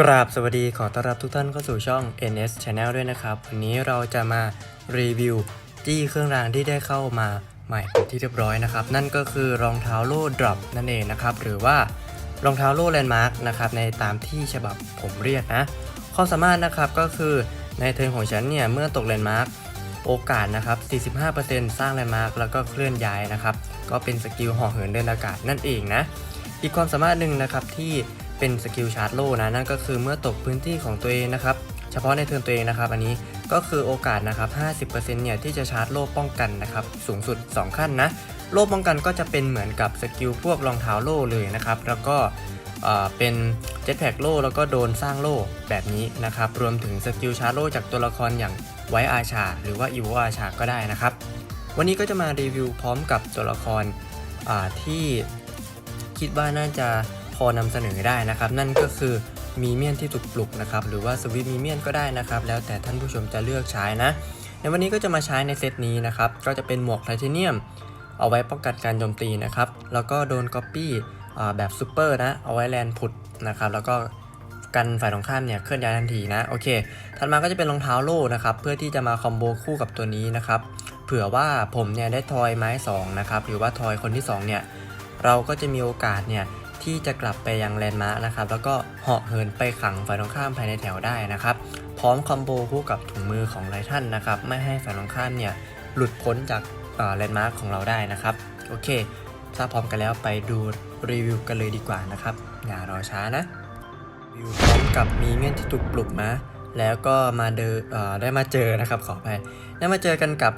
กราบสวัสดีขอต้อนรับทุกท่านเข้าสู่ช่อง NS Channel ด้วยนะครับ วันนี้เราจะมารีวิวจี้เครื่องรางที่ได้เข้ามาใหม่เป็นที่เรียบร้อยนะครับ นั่นก็คือรองเท้าโล่ดรอปนั่นเองนะครับ หรือว่ารองเท้าโล่แลนด์มาร์กนะครับในตามที่ฉบับผมเรียกนะความสามารถนะครับก็คือในเทิร์นของฉันเนี่ย เมื่อตกแลนด์มาร์กโอกาสนะครับ 45%สร้างแลนด์มาร์กแล้วก็เคลื่อนย้ายนะครับ ก็เป็นสกิลห่อเหินเดินอากาศนั่นเองนะ อีกความสามารถหนึ่งนะครับที่ เป็นสกิลชาร์จโล่นะนั่นก็คือเมื่อตกพื้นที่ของตัวเองนะครับเฉพาะในเทิร์นตัวเองนะครับ อันนี้ก็คือโอกาสนะครับ 50%เนี่ยที่จะชาร์จโล่ป้องกันนะครับสูงสุด 2 ขั้นนะโล่ป้องกันก็จะเป็นเหมือนกับสกิลพวกรองเท้าโล่เลยนะครับแล้วก็เป็นเจ็ตแพ็กโล่แล้วก็โดนสร้างโล่แบบนี้นะครับรวมถึงสกิลชาร์จโล่จากตัวละครอย่างไวอาชา หรือว่าอีวอาชาก็ได้นะครับ วันนี้ก็จะมารีวิวพร้อมกับตัวละครที่คิดว่าน่าจะ พอนำเสนอได้นะครับ นั่นก็คือมีเมียนที่ถูกปลุกนะครับ หรือว่าสวิตมีเมียนก็ได้นะครับ แล้วแต่ท่านผู้ชมจะเลือกใช้นะ ในวันนี้ก็จะมาใช้ในเซตนี้นะครับ ก็จะเป็นหมวกไทเทเนียม เอาไว้ป้องกันการโจมตีนะครับ แล้วก็โดนก๊อปปี้แบบซูเปอร์นะ เอาไว้แลนผุดนะครับ แล้วก็กันฝ่ายตรงข้ามเนี่ยเคลื่อนย้ายทันทีนะ โอเค ถัดมาก็จะเป็นรองเท้าโล่นะครับ เพื่อที่จะมาคอมโบคู่กับตัวนี้นะครับ เผื่อว่าผมเนี่ยได้ทอยไม้สองนะครับ หรือว่าทอยคนที่สองเนี่ย เราก็จะมีโอกาสเนี่ย ที่จะกลับไปยังแลนด์มาร์กนะครับ แล้วก็เหาะเหินไปขังฝ่ายตรงข้ามภายในแถวได้นะครับ พร้อมคอมโบคู่กับถุงมือของไลทันนะครับ ไม่ให้ฝ่ายตรงข้ามเนี่ยหลุดพ้นจากแลนด์มาร์กของเราได้นะครับ โอเค ถ้าพร้อมกันแล้วไปดูรีวิวกันเลยดีกว่านะครับ อย่ารอช้านะรีวิวพร้อมกับมีเงื่อนที่ถูกปลุกนะ แล้วก็มาเดอเออได้มาเจอนะครับขออภัยได้มาเจอกันกับ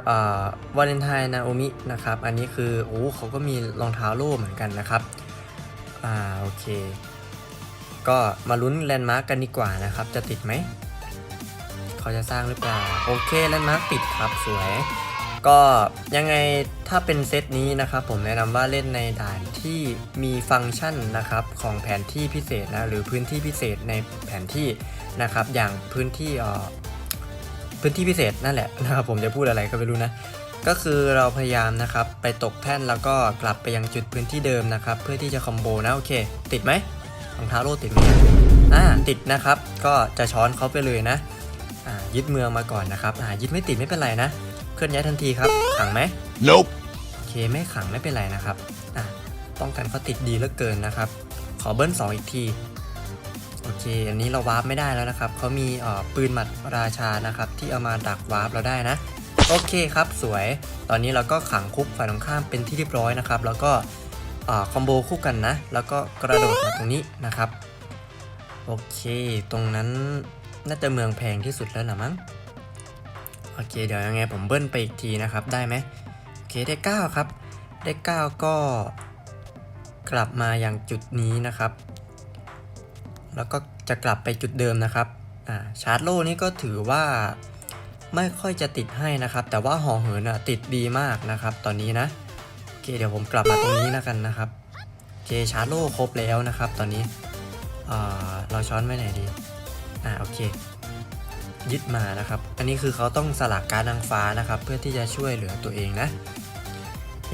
วาเลนไทน์นาโอมินะครับ อันนี้คือโอ้เขาก็มีรองเท้าโล่เหมือนกันนะครับ อ่าโอเค ก็มาลุ้นแลนด์มาร์กกันดีกว่านะครับ จะติดไหม เขาจะสร้างหรือเปล่า โอเคแลนด์มาร์กติดครับสวย ก็ยังไงถ้าเป็นเซตนี้นะครับ ผมแนะนำว่าเล่นในด่านที่มีฟังก์ชันนะครับของแผนที่พิเศษนะหรือพื้นที่พิเศษในแผนที่นะครับ อย่างพื้นที่เอ่อพื้นที่พิเศษนั่นแหละนะครับผมจะพูดอะไรก็ไม่รู้นะ ก็คือเราพยายามนะครับไปตกแท่นแล้วก็กลับไปยังจุดพื้นที่เดิมนะครับ เพื่อที่จะคอมโบนะโอเค ติดไหมรองเท้าโลดติดไหมอ่าติดนะครับ ก็จะช้อนเขาไปเลยนะอ่ายึดเมืองมาก่อนนะครับอ่ายึดไม่ติดไม่เป็นไรนะ เคลื่อนย้ายทันทีครับ ขังไหม Nope. โอเคไม่ขังไม่เป็นไรนะครับอะป้องกันเขาติดดีเหลือเกินนะครับ ขอเบิ้ล2อีกทีโอเค อันนี้เราวาร์ปไม่ได้แล้วนะครับเขามีเอ่อปืนหมัดราชานะครับที่เอามาดักวาร์ปเราได้นะ โอเคครับสวย ตอนนี้เราก็ขังคุกฝ่ายตรงข้ามเป็นที่เรียบร้อยนะครับ แล้วก็คอมโบคู่กันนะ แล้วก็กระโดดมาตรงนี้นะครับ โอเค ตรงนั้นน่าจะเมืองแพงที่สุดแล้วนะมั้ง โอเค เดี๋ยวยังไงผมเบิ้ลไปอีกทีนะครับ ได้ไหมโอเค ได้ 9 ครับ ได้ 9 ก็กลับมาอย่างจุดนี้นะครับ แล้วก็จะกลับไปจุดเดิมนะครับ อ่า ชาร์จโล่นี่ก็ถือว่า ไม่ค่อยจะติดให้นะครับ แต่ว่าห่อเหินอะติดดีมากนะครับ ตอนนี้นะโอเคเดี๋ยวผมกลับมาตรงนี้แล้วกันนะครับโอเคชาร์โลครบแล้วนะครับ ตอนนี้อ่าเราช้อนไว้ไหนดีอ่าโอเค ยึดมานะครับ อันนี้คือเขาต้องสลักการ์ดนางฟ้านะครับ เพื่อที่จะช่วยเหลือตัวเองนะ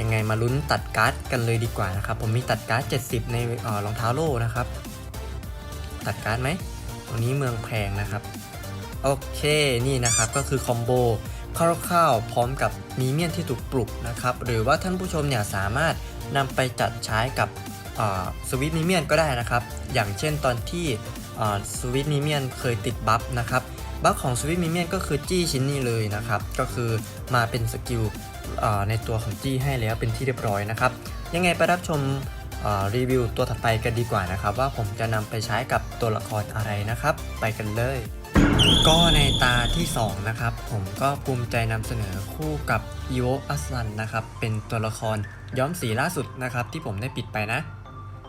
ยังไงมาลุ้นตัดการ์ดกันเลยดีกว่านะครับ ผมมีตัดการ์ด 70 ในเออรองเท้าโล่นะครับ ตัดการ์ดไหมตรงนี้เมืองแพงนะครับ โอเคนี่นะครับก็คือคอมโบคร่าวๆพร้อมกับมีเมียนที่ถูกปลุกนะครับหรือว่าท่านผู้ชมเนี่ยสามารถนำไปจัดใช้กับสวิตมีเมียนก็ได้นะครับ อย่างเช่นตอนที่สวิตมีเมียนเคยติดบัฟนะครับบัฟของสวิตมีเมียนก็คือจี้ชิ้นนี้เลยนะครับ ก็คือมาเป็นสกิลในตัวของจี้ให้แล้วเป็นที่เรียบร้อยนะครับ ยังไงไปรับชมรีวิวตัวถัดไปกันดีกว่านะครับ ว่าผมจะนำไปใช้กับตัวละครอะไรนะครับ ไปกันเลย ก็ในตาที่ 2 นะครับ ผมก็ภูมิใจนำเสนอคู่กับอีโวอัสลันนะครับ เป็นตัวละครย้อมสีล่าสุดนะครับ ที่ผมได้ปิดไปนะ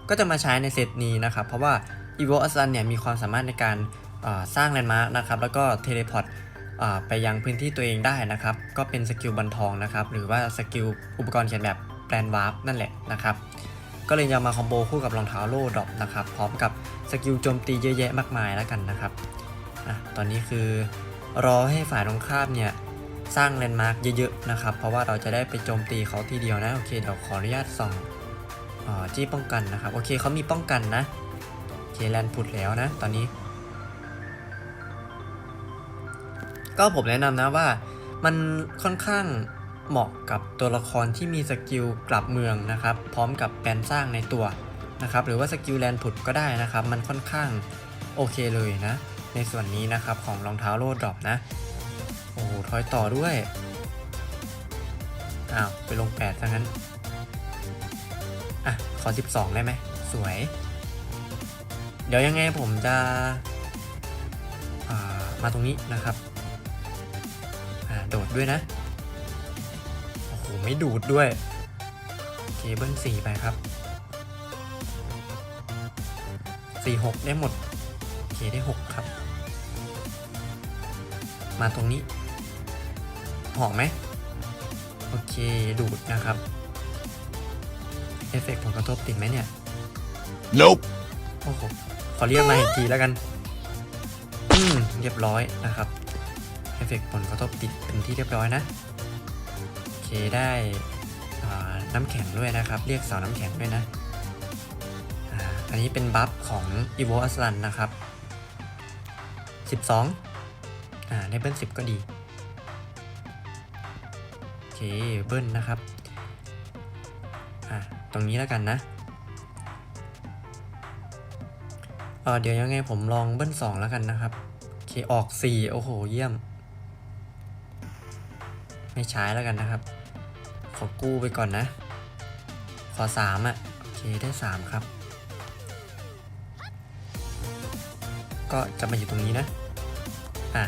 ก็จะมาใช้ในเซตนี้นะครับ เพราะว่าอีโวอัสลันเนี่ยมีความสามารถในการสร้างแลนด์มาร์กนะครับ แล้วก็เทเลพอร์ตไปยังพื้นที่ตัวเองได้นะครับ ก็เป็นสกิลบันทองนะครับ หรือว่าสกิลอุปกรณ์เขียนแบบแปลนวาร์ปนั่นแหละนะครับก็เลยจะมาคอมโบคู่กับรองเท้าโล่ดรอปนะครับ พร้อมกับสกิลโจมตีเยอะแยะมากมายแล้วกันนะครับ ตอนนี้คือรอให้ฝ่ายตรงข้ามเนี่ยสร้างเลนด์มาร์กเยอะๆนะครับ เพราะว่าเราจะได้ไปโจมตีเขาทีเดียวนะ โอเคเดี๋ยวขออนุญาตส่องออจี้ป้องกันนะครับ โอเคเขามีป้องกันนะโอเคแลนด์พุดแล้วนะ ตอนนี้ ก็ผมแนะนำนะว่ามันค่อนข้างเหมาะกับตัวละครที่มีสกิลกลับเมืองนะครับ พร้อมกับแปลนสร้างในตัวนะครับ หรือว่าสกิลแลนด์ผุดก็ได้นะครับ มันค่อนข้างโอเคเลยนะ ในส่วนนี้นะครับของรองเท้าโลดดรอปนะ โอ้โหทอยต่อด้วย อ้าว ไปลง8ซะงั้น อะ ขอ 12 ได้ไหม สวย เดี๋ยวยังไงผมจะามาตรงนี้นะครับ โดดด้วยนะ โอ้โห ไม่ดูดด้วย เคเบิล4ไปครับ4 6ได้หมด เคได้6ครับ มาตรงนี้ หอมไหม โอเค ดูดนะครับ เอฟเฟกต์ผลกระทบติดไหมเนี่ย Nope. โอ้โห ขอเรียกมาอีกทีแล้วกัน อืม เรียบร้อยนะครับ เอฟเฟกต์ผลกระทบติดเป็นที่เรียบร้อยนะ โอเค ได้อ่าน้ำแข็งด้วยนะครับ เรียกเสาน้ำแข็งด้วยนะอ่าอันนี้เป็นบัฟของ e v o a s l a n นะครับ 12 อ่าได้เบิ้ล10ก็ดี โอเคเบิ้ลนะครับ อะตรงนี้แล้วกันนะเออเดี๋ยวยังไงผมลองเบิ้ลสองแล้วกันนะครับ โอเคออกสี่โอ้โห เยี่ยม ไม่ใช้แล้วกันนะครับ ขอกู้ไปก่อนนะ ขอสามอะ โอเคได้สามครับ ก็จะมาอยู่ตรงนี้นะ อะ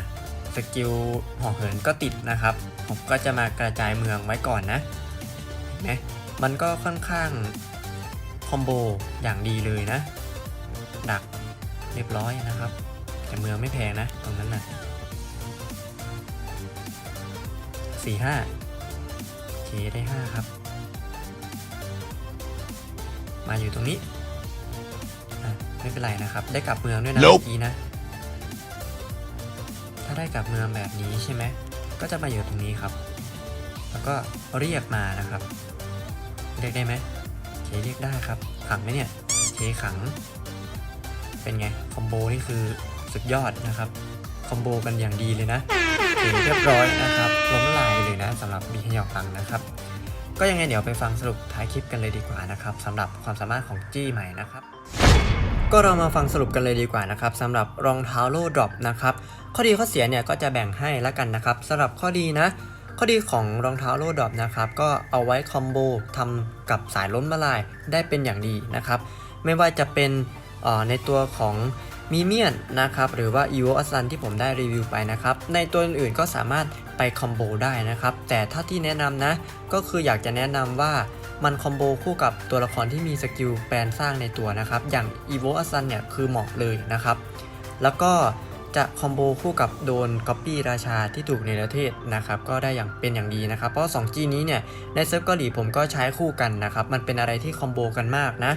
สกิลหอเหินก็ติดนะครับ ผมก็จะมากระจายเมืองไว้ก่อนนะเห็นไหมมันก็ค่อนข้างคอมโบอย่างดีเลยนะ ดักเรียบร้อยนะครับ แต่เมืองไม่แพงนะตรงนั้นนะสี่ห้าเคได้ห้าครับ มาอยู่ตรงนี้อะไม่เป็นไรนะครับ ได้กลับเมืองด้วยนะ Nope เมื่อกี้นะถ้า ได้กลับเมืองแบบนี้ใช่ไหมก็จะมาอยู่ตรงนี้ครับ แล้วก็เรียกมานะครับ เรียกได้ไหมเคเรียกได้ครับ ขังไหมเนี่ยเคขัง เป็นไง คอมโบนี่คือสุดยอดนะครับ คอมโบกันอย่างดีเลยนะถึงเรียบร้อยนะครับ ล้มลายเลยนะสำหรับบีขยอกลังนะครับ ก็ยังไงเดี๋ยวไปฟังสรุปท้ายคลิปกันเลยดีกว่านะครับสำหรับความสามารถของจี้ใหม่นะครับ ก็เรามาฟังสรุปกันเลยดีกว่านะครับสำหรับรองเท้าโล่ดรอปนะครับข้อดีข้อเสียเนี่ยก็จะแบ่งให้ละกันนะครับสำหรับข้อดีนะข้อดีของรองเท้าโล่ดรอปนะครับก็เอาไว้คอมโบทำกับสายล้มละลายได้เป็นอย่างดีนะครับไม่ว่าจะเป็นเอ่อในตัวของมีเมียนนะครับหรือว่า e v o a s a n ที่ผมได้รีวิวไปนะครับในตัวอื่นๆก็สามารถไปคอมโบได้นะครับแต่ถ้าที่แนะนำนะก็คืออยากจะแนะนำว่า มันคอมโบคู่กับตัวละครที่มีสกิลแปลนสร้างในตัวนะครับ อย่าง e v o a s a n เนี่ยคือเหมาะเลยนะครับ แล้วก็จะคอมโบคู่กับโดนก๊อปปี้ราชาที่ถูกในประเทศนะครับก็ได้อย่างเป็นอย่างดีนะครับ เพราะ 2G นี้เนี่ยในเซิร์ฟเกาหลีผมก็ใช้คู่กันนะครับ มันเป็นอะไรที่คอมโบกันมากนะ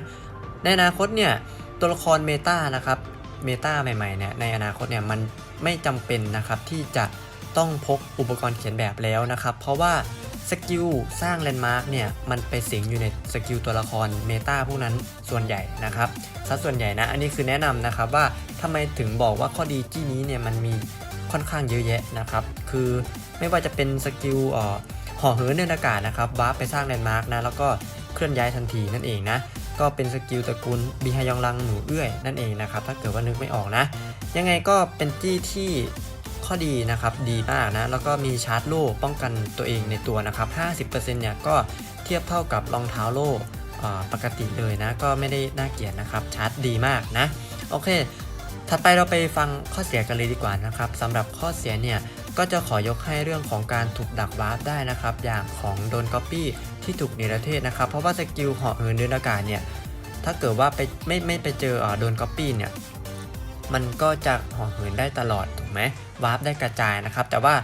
ในอนาคตเนี่ยตัวละครเมตานะครับเมตาใหม่ๆเนี่ยในอนาคตเนี่ยมันไม่จำเป็นนะครับที่จะต้องพกอุปกรณ์เขียนแบบแล้วนะครับ เพราะว่า สกิลสร้างแลนด์มาร์กเนี่ยมันไปสิงอยู่ในสกิลตัวละครเมตาพวกนั้นส่วนใหญ่นะครับสัดส่วนใหญ่นะ อันนี้คือแนะนำนะครับว่าทำไมถึงบอกว่าข้อดีจี้นี้เนี่ยมันมีค่อนข้างเยอะแยะนะครับ คือไม่ว่าจะเป็นสกิลห่อเหินในอากาศนะครับวาร์ปไปสร้างแลนด์มาร์กนะแล้วก็เคลื่อนย้ายทันทีนั่นเองนะก็เป็นสกิลตระกูลบีฮยองลังหนูเอื้อยนั่นเองนะครับถ้าเกิดว่านึกไม่ออกนะ ยังไงก็เป็นจี้ที่ ข้อดีนะครับดีมากนะ แล้วก็มีชาร์จโล่ป้องกันตัวเองในตัวนะครับ 50%เนี่ยก็เทียบเท่ากับรองเท้าโล่ปกติเลยนะ ก็ไม่ได้น่าเกลียดนะครับ ชาร์จดีมากนะ โอเค ถัดไปเราไปฟังข้อเสียกันเลยดีกว่านะครับสำหรับข้อเสียเนี่ยก็จะขอยกให้เรื่องของการถูกดักวาร์ปได้นะครับ อย่างของโดนก๊อปปี้ที่ถูกเนรเทศนะครับ เพราะว่าสกิลเหาะเหินเดินอากาศเนี่ยถ้าเกิดว่าไปไม่ไม่ไปเจอโดนก๊อปปี้เนี่ยมันก็จะห่อเหินได้ตลอด ไหมวาร์ปได้กระจายนะครับ แต่ว่า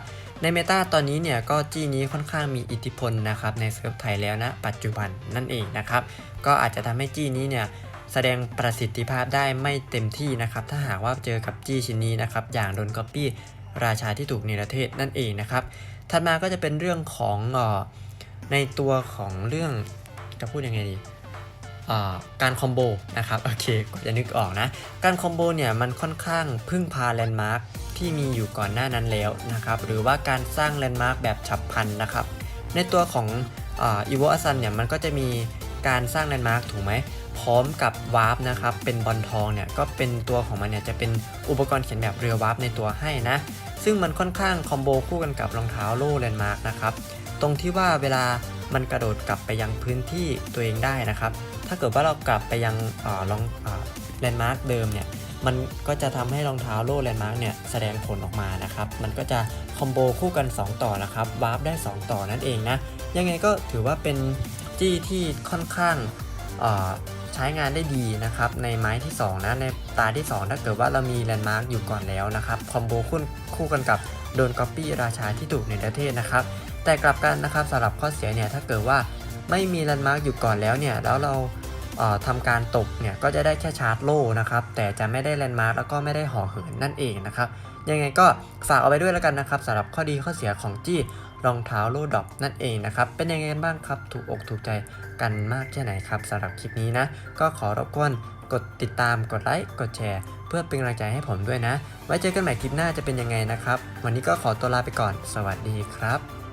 ในเมตาตอนนี้เนี่ยก็จี้นี้ค่อนข้างมีอิทธิพลนะครับในเซิร์ฟไทยแล้วนะ ปัจจุบันนั่นเองนะครับ ก็อาจจะทำให้จี้นี้เนี่ยแสดงประสิทธิภาพได้ไม่เต็มที่นะครับ ถ้าหากว่าเจอกับจี้ชิ้นนี้นะครับ อย่างโดนก๊อปปี้ราชาที่ถูกเนรเทศนั่นเองนะครับ ถัดมาก็จะเป็นเรื่องของออในตัวของเรื่องจะพูดยังไงดี การคอมโบนะครับโอเคจะนึกออกนะ การคอมโบเนี่ยมันค่อนข้างพึ่งพาแลนด์มาร์กที่มีอยู่ก่อนหน้านั้นแล้วนะครับหรือว่าการสร้างแลนด์มาร์คแบบฉับพลันนะครับในตัวของอีโวอาซันเนี่ยมันก็จะมีการสร้างแลนด์มาร์คถูกไหมพร้อมกับวาร์ปนะครับเป็นบอลทองเนี่ยก็เป็นตัวของมันเนี่ยจะเป็นอุปกรณ์เขียนแบบเรือวาร์ปในตัวให้นะ ซึ่งมันค่อนข้างคอมโบคู่กันกับรองเท้าโล่แลนด์มาร์คนะครับตรงที่ว่าเวลามันกระโดดกลับไปยังพื้นที่ตัวเองได้นะครับ ถ้าเกิดว่าเรากลับไปยังเอองแลนด์มาร์คเดิมเนี่ยมันก็จะทำให้รองเท้าโล่แลนด์มาร์กเนี่ยแสดงผลออกมานะครับ มันก็จะคอมโบคู่กัน 2 ต่อนะครับวาร์ปได้ 2 ต่อนั่นเองนะ ยังไงก็ถือว่าเป็นจี้ที่ค่อนข้างใช้งานได้ดีนะครับ ในไม้ที่ 2 นะ ในตาที่ 2 ถ้าเกิดว่าเรามีแลนด์มาร์กอยู่ก่อนแล้วนะครับ คอมโบคู่คู่กันกับโดนก๊อปปี้ราชาที่ถูกในประเทศนะครับ แต่กลับกันนะครับสำหรับข้อเสียเนี่ยถ้าเกิดว่า ไม่มีแลนด์มาร์กอยู่ก่อนแล้วเนี่ยแล้วเราเอ่อทำการตกเนี่ยก็จะได้แค่ชาร์จโล่นะครับแต่จะไม่ได้แลนด์มาร์กแล้วก็ไม่ได้ห่อเหินนั่นเองนะครับยังไงก็ฝากเอาไปด้วยแล้วกันนะครับสำหรับข้อดีข้อเสียของจี้รองเท้าโล่ดรอปนั่นเองนะครับเป็นยังไงกันบ้างครับถูกอกถูกใจกันมากแค่ไหนครับสำหรับคลิปนี้นะก็ขอรบกวนกดติดตามกดไลค์กดแชร์ เพื่อเป็นกำลังใจให้ผมด้วยนะ ไว้เจอกันใหม่คลิปหน้าจะเป็นยังไงนะครับ วันนี้ก็ขอตัวลาไปก่อน สวัสดีครับ